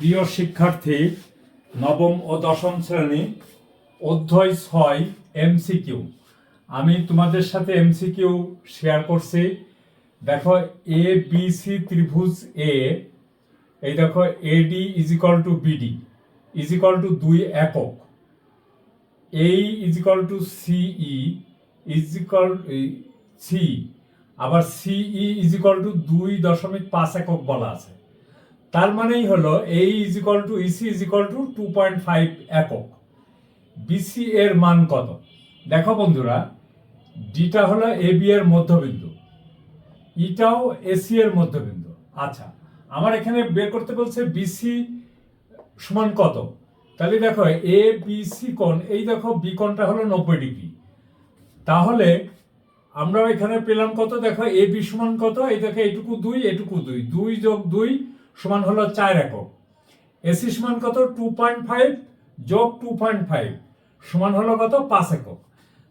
প্রিয় শিক্ষার্থী, নবম ও দশম শ্রেণি, অধ্যায় ছয়, এমসিকিউ। আমি তোমাদের সাথে এমসিকিউ শেয়ার করছি। দেখো এ বি সি ত্রিভুজ এ এই দেখো AD is equal to BD is equal to দুই একক। এই is equal to CE is equal C আবার সিই ইজ ইকাল টু দুই দশমিক পাঁচ একক বলা আছে। তার মানেই হলো এই is equal to EC is equal to two point five একক। বিসি এর মান কত? দেখো বন্ধুরা ডিটা হলো এ বি এর মধ্যবিন্দু। ইটাও এসি এর মধ্যবিন্দু। আচ্ছা আমার এখানে বের করতে বলছে বিসি সমান কত? তাহলে দেখো এ বি সি কোণ, এই দেখো বি কোণটা হলো নব্বই ডিগ্রি। তাহলে আমরা এখানে পেলাম কত? দেখো এ বি সমান কত? এই দেখো এটুকু দুই এটুকু দুই। দুই যোগ দুই সমান হলো চার একক। এসি সমান কত? টু পয়েন্ট ফাইভ যোগ টু পয়েন্ট ফাইভ সমান হলো কত? পাঁচ একক।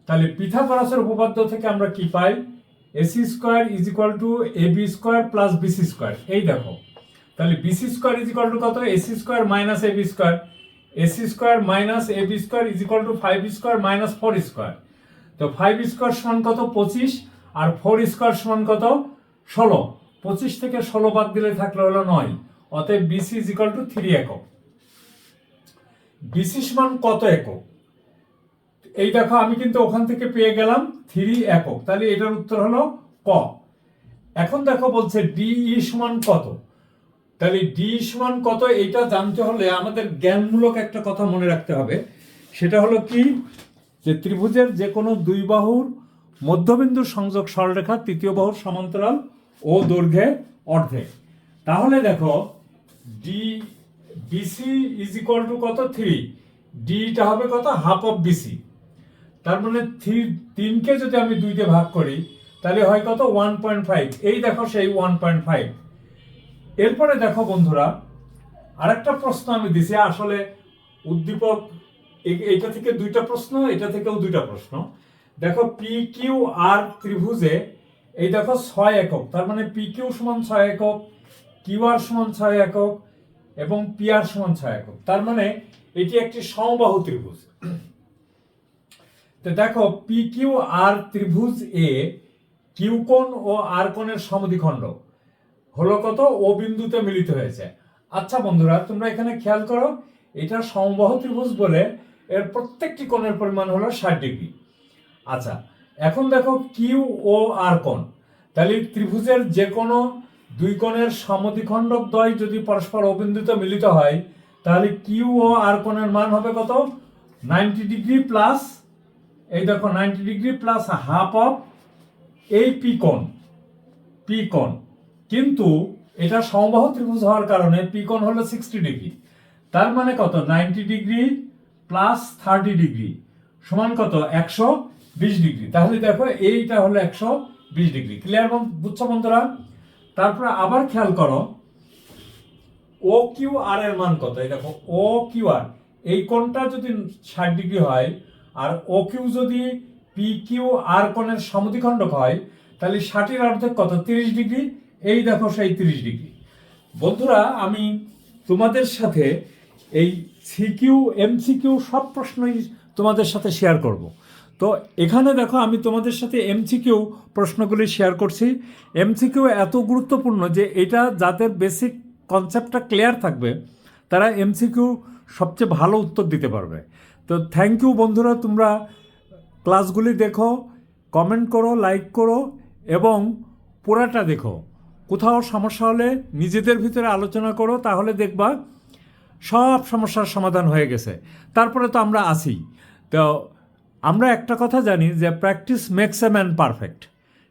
তাহলে পিথাগোরাসের উপপাদ্য থেকে আমরা কি পাই? AC square is equal to A B square plus BC square. এই দেখো। তাহলে BC square is equal to কত? AC square minus A B square. AC square minus A B square is equal to five square minus four square. তো five square সমান কত? পঁচিশ। আর four square সমান কত? ষোলো। পঁচিশ থেকে ষোলো বাদ দিলে থাকলে হলো নয়। অতএব BC is equal to three একক। বিসি সমান কত একক? এই দেখো, আমি কিন্তু ওখান থেকে পেয়ে গেলাম থ্রি একক। তাহলে এটার উত্তর হলো ক। এখন দেখো বলছে ডিই সমান কত? তাহলে ডি সমান কত এটা জানতে হলে আমাদের জ্ঞানমূলক একটা কথা মনে রাখতে হবে। সেটা হলো কি? যে ত্রিভুজের যে কোনো দুই বাহুর মধ্যবিন্দু সংযোগ সরলরেখা, তৃতীয় বাহুর সমান্তরাল ও দৈর্ঘ্যে অর্ধেক তাহলে দেখো D BC is equal to কত? থ্রি ডিটা হবে কত? হাফ অফ বিসি তার মানে থ্রি তিনকে যদি আমি দুইতে ভাগ করি, তাহলে হয় কত? ওয়ান পয়েন্ট ফাইভ এই দেখো সেই ওয়ান পয়েন্ট ফাইভ এরপরে দেখো বন্ধুরা, আরেকটা প্রশ্ন আমি দিছি। আসলে উদ্দীপক, এ- এইটা থেকে দুইটা প্রশ্ন, এটা থেকেও দুইটা প্রশ্ন। দেখো পি কিউ আর ত্রিভুজে এই দেখো ছয় একক, তার মানে পি কিউ সমান ছয় একক কিউ আর সমান ছয় একক এবং পি আর সমান ছয় একক। তার মানে এটি একটি সমবাহু ত্রিভুজ। তো দেখো পি কিউ আর ত্রিভুজ এ কিউ কোণ ও আর কোণের সমদ্বিখণ্ড হলো কত? ও বিন্দুতে মিলিত হয়েছে। আচ্ছা বন্ধুরা, তোমরা এখানে খেয়াল করো, এটা সমবাহু ত্রিভুজ বলে এর প্রত্যেকটি কোণের পরিমাণ হলো ষাট ডিগ্রি। আচ্ছা এখন দেখো কিউ ও আর কোণ। তাহলে ত্রিভুজের যে কোনো দুই কোণের সমদ্বিখণ্ডক দ্বয় যদি পরস্পর অবিন্দুতে মিলিত হয়, তাহলে কিউ ও আর কোণের মান হবে কত? নাইনটি ডিগ্রি প্লাস, এই দেখো ninety degree plus half of এই পি কোণ পি কোণ। কিন্তু এটা সমবাহু ত্রিভুজ হওয়ার কারণে পি কোণ হলো সিক্সটি ডিগ্রি। তার মানে কত? Ninety degree plus thirty degree. সমান কত? একশো বিশ ডিগ্রি। তাহলে দেখো এইটা হলো একশো বিশ ডিগ্রি। ক্লিয়ার বুঝছ বন্ধুরা? তারপরে আবার খেয়াল করো। ও কিউ আর এর মান কত? এই দেখো ও কিউ আর এই কোণটা যদি ষাট ডিগ্রি হয়, আর ও কিউ যদি পি কিউ আর কোণের সমদ্বিখণ্ডক হয়, তাহলে ষাটের অর্ধেক কত? তিরিশ ডিগ্রি। এই দেখো সেই তিরিশ ডিগ্রি। বন্ধুরা, আমি তোমাদের সাথে এই সিকিউ এমসিকিউ সব প্রশ্নই তোমাদের সাথে শেয়ার করব। তো এখানে দেখো আমি তোমাদের সাথে এমসিকিউ প্রশ্নগুলি শেয়ার করছি। এমসিকিউ এত গুরুত্বপূর্ণ যে এটা যাদের বেসিক কনসেপ্টটা ক্লিয়ার থাকবে, তারা এমসিকিউ সবচেয়ে ভালো উত্তর দিতে পারবে। তো থ্যাংক ইউ বন্ধুরা, তোমরা ক্লাসগুলি দেখো কমেন্ট করো লাইক করো এবং পুরাটা দেখো। কোথাও সমস্যা হলে নিজেদের ভিতরে আলোচনা করো, তাহলে দেখবা সব সমস্যার সমাধান হয়ে গেছে। তারপরে তো আমরা আসি তো আমরা একটা কথা জানি যে practice makes a man perfect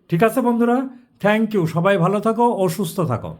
ঠিক আছে বন্ধুরা? থ্যাংক ইউ সবাই ভালো থাকো ও সুস্থ থাকো।